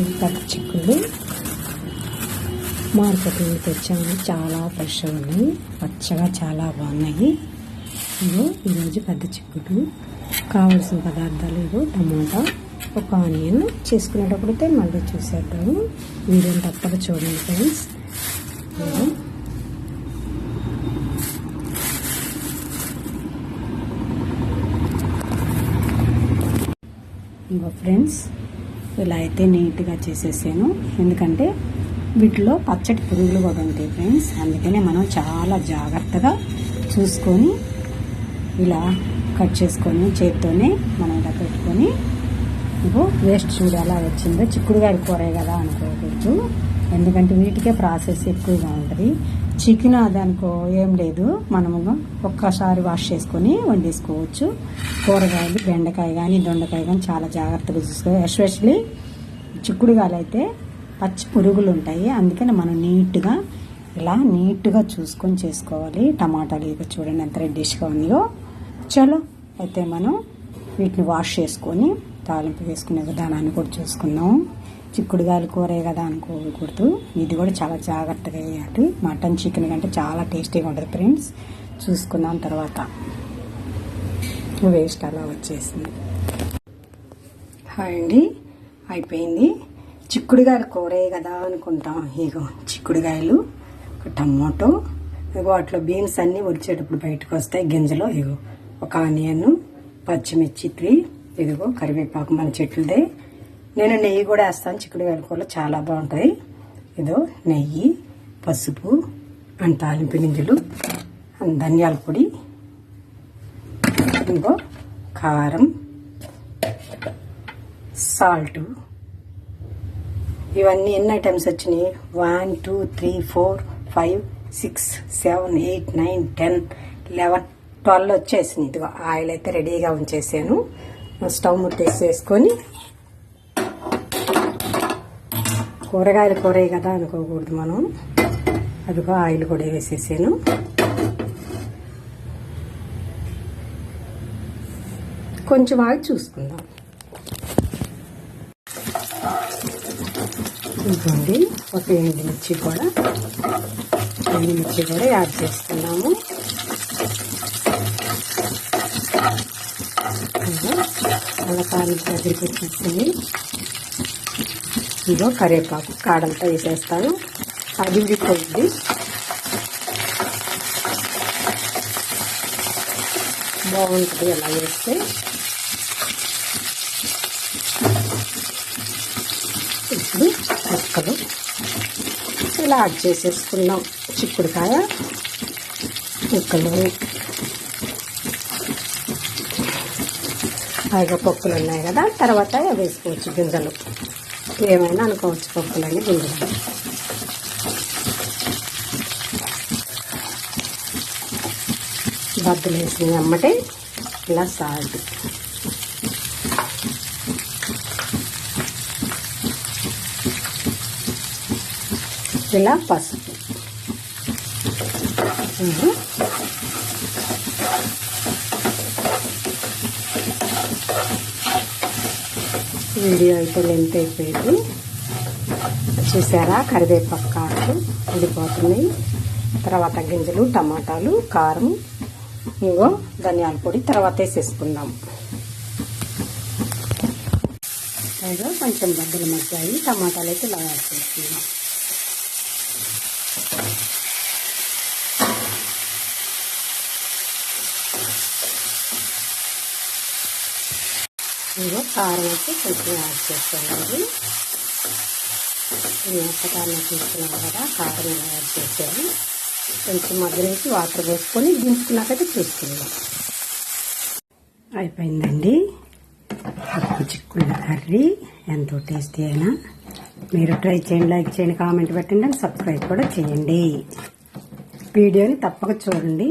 ఇవి పచ్చి చిక్కుళ్ళు తెచ్చాము. చాలా ఫ్రెష్గా ఉన్నాయి. పచ్చగా చాలా బాగున్నాయి. ఇగో ఈరోజు పెద్ద చిక్కుడు. కావలసిన పదార్థాలు ఇవో టమాటా ఒక ఆనియన్ చేసుకునేటప్పుడైతే మళ్ళీ చూసేద్దాము. వీడియోని తప్పక చూడండి ఫ్రెండ్స్. ఇవో ఫ్రెండ్స్ ఇలా అయితే నీట్గా చేసేసాను. ఎందుకంటే వీటిలో పచ్చటి పురుగులు కూడా ఉంటాయి ఫ్రెండ్స్. అందుకనే మనం చాలా జాగ్రత్తగా చూసుకొని ఇలా కట్ చేసుకొని చేతితోనే మనం ఇలా పెట్టుకొని ఇగో వేస్ట్ చూడాలా వచ్చిందో. చిక్కుడుగాయ కూరే కదా అనుకోకూడదు. ఎందుకంటే వీటికే ప్రాసెస్ ఎక్కువగా ఉంటుంది. చికెన్ దానికో ఏం లేదు. మనము ఒక్కసారి వాష్ చేసుకొని వండేసుకోవచ్చు. కూరగాయలు బెండకాయ కానీ దొండకాయ కానీ చాలా జాగ్రత్తగా చూసుకోవాలి. ఎస్పెషలీ చిక్కుడుగాయలు అయితే పచ్చి పురుగులు ఉంటాయి. అందుకని మనం నీట్గా ఇలా నీట్గా చూసుకొని చేసుకోవాలి. టమాటాలు ఇక చూడండి ఎంత రెడ్డిష్గా ఉందో. చలో అయితే మనం వీటిని వాష్ చేసుకొని తాలింపు వేసుకునే విధానాన్ని కూడా చూసుకుందాం. చిక్కుడుగాయలు కూరే కదా అనుకోకూడదు. ఇది కూడా చాలా జాగ్రత్తగా వేయాలి. మటన్ చికెన్ కంటే చాలా టేస్టీగా ఉంటుంది ఫ్రెండ్స్. చూసుకున్నాం తర్వాత. వేస్ట్ అలా వచ్చేసింది. హాయ్ అండి. అయిపోయింది. చిక్కుడుగాయలు కూరే కదా అనుకుంటాం. ఇగో చిక్కుడుగాయలు ఒక టమాటో ఇగో వాటిలో బీన్స్ అన్నీ ఉడిచేటప్పుడు బయటకు వస్తాయి గింజలు. ఇగో ఒక ఆనియన్ పచ్చిమిర్చి త్రీ ఇదిగో కరివేపాకు మన చెట్లదే. నేను నెయ్యి కూడా వేస్తాను. చిక్కుడుగాయల కూరలో చాలా బాగుంటుంది ఇదో నెయ్యి పసుపు అండ్ తాలింపు గింజలు అండ్ ధనియాల పొడి ఇంకో కారం సాల్ట్. ఇవన్నీ ఎన్ని ఐటమ్స్ వచ్చినాయి? One two three four five six seven eight nine ten eleven twelve వచ్చేసింది ఇదిగో ఆయిల్ అయితే రెడీగా ఉంచేసాను. స్టవ్ ముట్టేసేసుకొని కూరగాయలు కూరే కదా అనుకోకూడదు మనం. అదిగో ఆయిల్ కూడా వేసేసాను. కొంచెం ఆగి చూసుకుందాం. ఇదిగోండి ఒక ఎనిమిది మిర్చి కూడా ఎనిమిది మిర్చి కూడా యాడ్ చేసుకున్నాము. అలా కాలు దగ్గరికి వచ్చేసింది ఇదో కరివేపాకు కాడంతా వేసేస్తాను. అది ఉడిపోయింది బాగుంటుంది అలా వేస్తే. ఇప్పుడు ముక్కలు. ఇలా యాడ్ చేసేసుకున్నాం. చిక్కుడుకాయ ముక్కలు. పైగా పప్పులు ఉన్నాయి కదా. తర్వాత వేసుకోవచ్చు గింజలు. ఏమైనా అనుకోవచ్చు పప్పులని గింజలు బద్దలు వేసిన అమ్మటే ఇలా సాల్ట్. ఇలా పసుపు. వీడియో అయితే లెంత్ అయిపోయింది. చూసారా? కరివేపాకు కారం ఉడిపోతున్నాయి. తర్వాత గింజలు టమాటాలు కారం ఇంకో ధనియాల పొడి తర్వాత వేసేసుకుందాం. ఇగో కొంచెం బద్దలు మగ్గాయి. టమాటాలు అయితే ఇలా వేసేసుకుందాం. నేను ఇదిగో కారం అయితే కొంచెం యాడ్ చేసుకోవాలి మిరపకాయలు తీసుకున్నాం కదా కారం యాడ్ చేసేది. కొంచెం మధ్యలోకి వాటర్ వేసుకొని దించుకున్నాకైతే చూసుకుందాం. అయిపోయిందండి. పప్పు చిక్కుళ్ళ కర్రీ ఎంతో టేస్టీ అయినా. మీరు ట్రై చేయండి లైక్ చేయండి కామెంట్ పెట్టండి అండ్ సబ్స్క్రైబ్ కూడా చేయండి. వీడియోని తప్పక చూడండి.